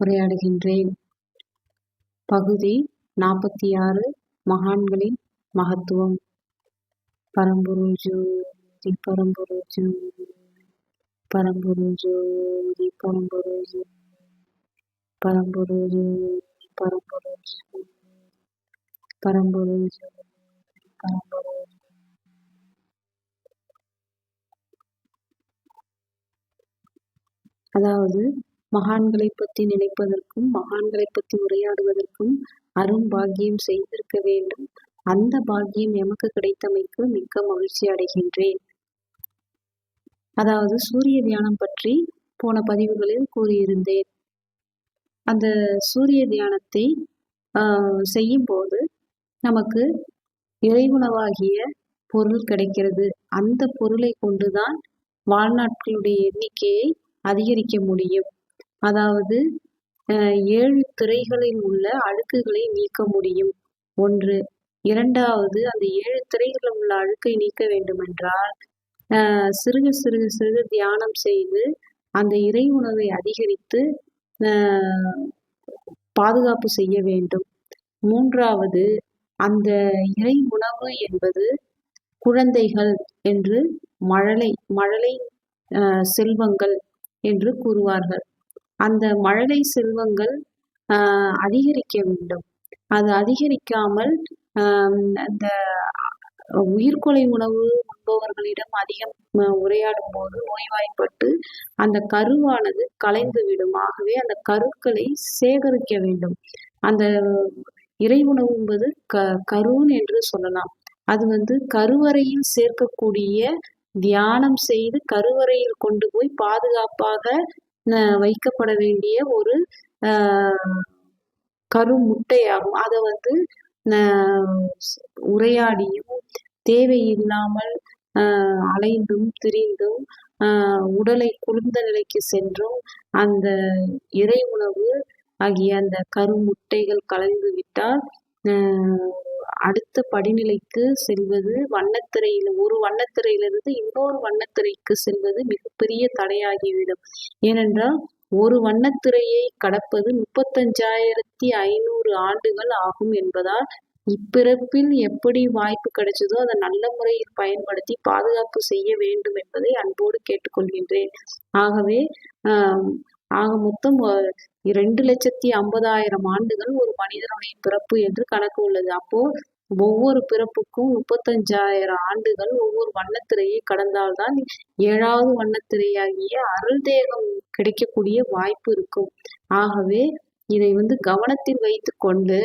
உரையாடுகின்றேன். பகுதி நாற்பத்தி ஆறு மகான்களின் மகத்துவம். பரம்பொருள் ஜோதி பரம்பொருள் ஜோதி பரம்பொருள் ஜோதி பரம்பொருள் ஜோதி பரம்பொருள் ஜோதி பரம்பொருள் ஜோதி பரம்பொருள் ஜோதி பரம்பொருள் அதாவது மகான்களை பற்றி நினைப்பதற்கும் மகான்களை பற்றி உரையாடுவதற்கும் அரும் பாக்கியம் செய்திருக்க வேண்டும். அந்த பாக்கியம் எமக்கு கிடைத்தமைக்கு மிக்க மகிழ்ச்சி அடைகின்றேன். அதாவது சூரிய தியானம் பற்றி போன பதிவுகளில் கூறியிருந்தேன். அந்த சூரிய தியானத்தை செய்யும் போது நமக்கு இறைவுணவாகிய பொருள் கிடைக்கிறது. அந்த பொருளை கொண்டுதான் வாழ்நாட்களுடைய எண்ணிக்கையை அதிகரிக்க முடியும். அதாவது ஏழு திரைகளில் உள்ள அழுக்குகளை நீக்க முடியும். ஒன்று. இரண்டாவது அந்த ஏழு திரைகளில் உள்ள அழுக்கை நீக்க வேண்டுமென்றால் சிறுக சிறுக சிறுக தியானம் செய்து அந்த இறை உணவை அதிகரித்து பாதுகாப்பு செய்ய வேண்டும். மூன்றாவது அந்த இறை உணவு என்பது குழந்தைகள் என்று மழலை மழலை செல்வங்கள் என்று கூறுவார்கள். அந்த மழலை செல்வங்கள் அதிகரிக்க வேண்டும். அது அதிகரிக்காமல் அந்த உயிர்கொலை உணவு உண்பவர்களிடம் அதிகம் உரையாடும் போது நோய்வாய்ப்பட்டு அந்த கருவானது கலைந்துவிடும் ஆகவே அந்த கருக்களை சேகரிக்க வேண்டும். அந்த இறை உணவு என்பது க கருன் என்று சொல்லலாம். அது வந்து கருவறையில் சேர்க்கக்கூடிய தியானம் செய்து கருவறையில் கொண்டு போய் பாதுகாப்பாக வைக்கப்பட வேண்டிய ஒரு கருமுட்டையாகும் அதை வந்து உரையாடியும் தேவையில்லாமல் அலைந்தும் திரிந்தும் உடலை குளிர்ந்த நிலைக்கு சென்றும் அந்த இறை உணவு ஆகிய அந்த கருமுட்டைகள் கலந்து விட்டால் அடுத்த படிநிலைக்கு செல்வது வண்ணத்திரையில் ஒரு வண்ணத்திரையிலிருந்து இன்னொரு வண்ணத்திரைக்கு செல்வது மிகப்பெரிய தடையாகிவிடும். ஏனென்றால் ஒரு வண்ணத்திரையை கடப்பது முப்பத்தஞ்சாயிரத்தி ஐநூறு ஆண்டுகள் ஆகும் என்பதால் இப்பிறப்பில் எப்படி வாய்ப்பு கிடைச்சதோ அதை நல்ல முறையில் பயன்படுத்தி பாதுகாப்பு செய்ய வேண்டும் என்பதை அன்போடு கேட்டுக்கொள்கின்றேன். ஆகவே ஆக மொத்தம் இரண்டு லட்சத்தி ஐம்பதாயிரம் ஆண்டுகள் ஒரு மனிதனுடைய பிறப்பு என்று கணக்கு உள்ளது. அப்போ ஒவ்வொரு பிறப்புக்கும் முப்பத்தஞ்சாயிரம் ஆண்டுகள் ஒவ்வொரு வண்ணத்திரையை கடந்தால்தான் ஏழாவது வண்ணத்திரையாகிய அருள் தேகம் கிடைக்கக்கூடிய வாய்ப்பு இருக்கும். ஆகவே இதை வந்து கவனத்தில் வைத்து கொண்டு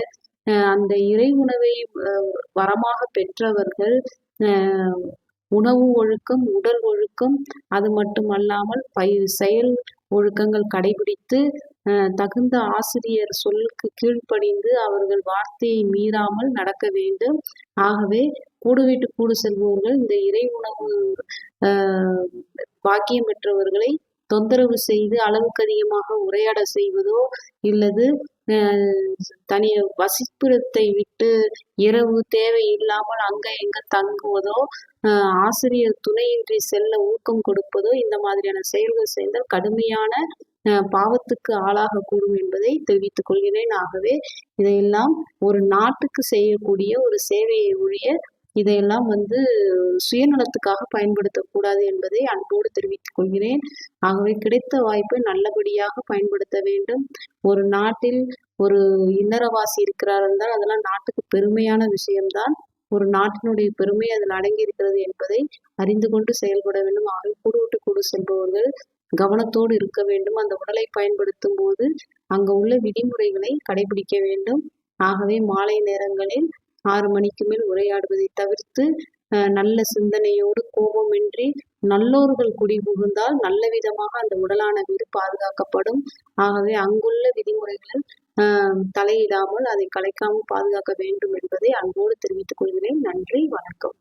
அந்த இறை உணவை வரமாக பெற்றவர்கள் உணவு ஒழுக்கம் உடல் ஒழுக்கம் அது மட்டுமல்லாமல் பயிர் செயல் ஒழுக்கங்கள் கடைபிடித்து தகுந்த ஆசிரியர் சொல்லுக்கு கீழ்ப்படிந்து அவர்கள் வார்த்தையை மீறாமல் நடக்க வேண்டும். ஆகவே கூடு வீட்டு கூடு செல்பவர்கள் இந்த இறை உணவு பாக்கியம் பெற்றவர்களை தொந்தரவு செய்து அளவுக்கு அதிகமாக உரையாட செய்வதோ இல்லது தனி வசிப்பிடத்தை விட்டு இரவு தேவை இல்லாமல் அங்க எங்க தங்குவதோ ஆசிரியர் துணையின்றி செல்ல ஊக்கம் கொடுப்பதோ இந்த மாதிரியான செயல்கள் செய்தால் கடுமையான பாவத்துக்கு ஆளாகக்கூடும் என்பதை தெரிவித்துக் கொள்கிறேன். ஆகவே இதையெல்லாம் ஒரு நாட்டுக்கு செய்யக்கூடிய ஒரு சேவையை ஒழிய இதையெல்லாம் வந்து சுயநலத்துக்காக பயன்படுத்தக்கூடாது என்பதை அன்போடு தெரிவித்துக் கொள்கிறேன். ஆகவே கிடைத்த வாய்ப்பை நல்லபடியாக பயன்படுத்த வேண்டும். ஒரு நாட்டில் ஒரு இன்னரவாசி இருக்கிறார் என்றால் அதெல்லாம் நாட்டுக்கு பெருமையான விஷயம்தான். ஒரு நாட்டினுடைய பெருமை அதில் அடங்கி இருக்கிறது என்பதை அறிந்து கொண்டு செயல்பட வேண்டும். அவர்கள் கூடு விட்டு கூடு செல்பவர்கள் கவனத்தோடு இருக்க வேண்டும். அந்த உடலை பயன்படுத்தும் போது அங்கு உள்ள விதிமுறைகளை கடைபிடிக்க வேண்டும். ஆகவே மாலை நேரங்களில் ஆறு மணிக்கு மேல் உரையாடுவதை தவிர்த்து நல்ல சிந்தனையோடு கோபமின்றி நல்லோர்கள் குடி புகுந்தால் நல்ல விதமாக அந்த உடலான வீடு பாதுகாக்கப்படும். ஆகவே அங்குள்ள விதிமுறைகளில் ஆஹ், தலையிடாமல் அதை கலைக்காமல் பாதுகாக்க வேண்டும் என்பதை அன்போடு தெரிவித்துக் கொள்கிறேன். நன்றி வணக்கம்.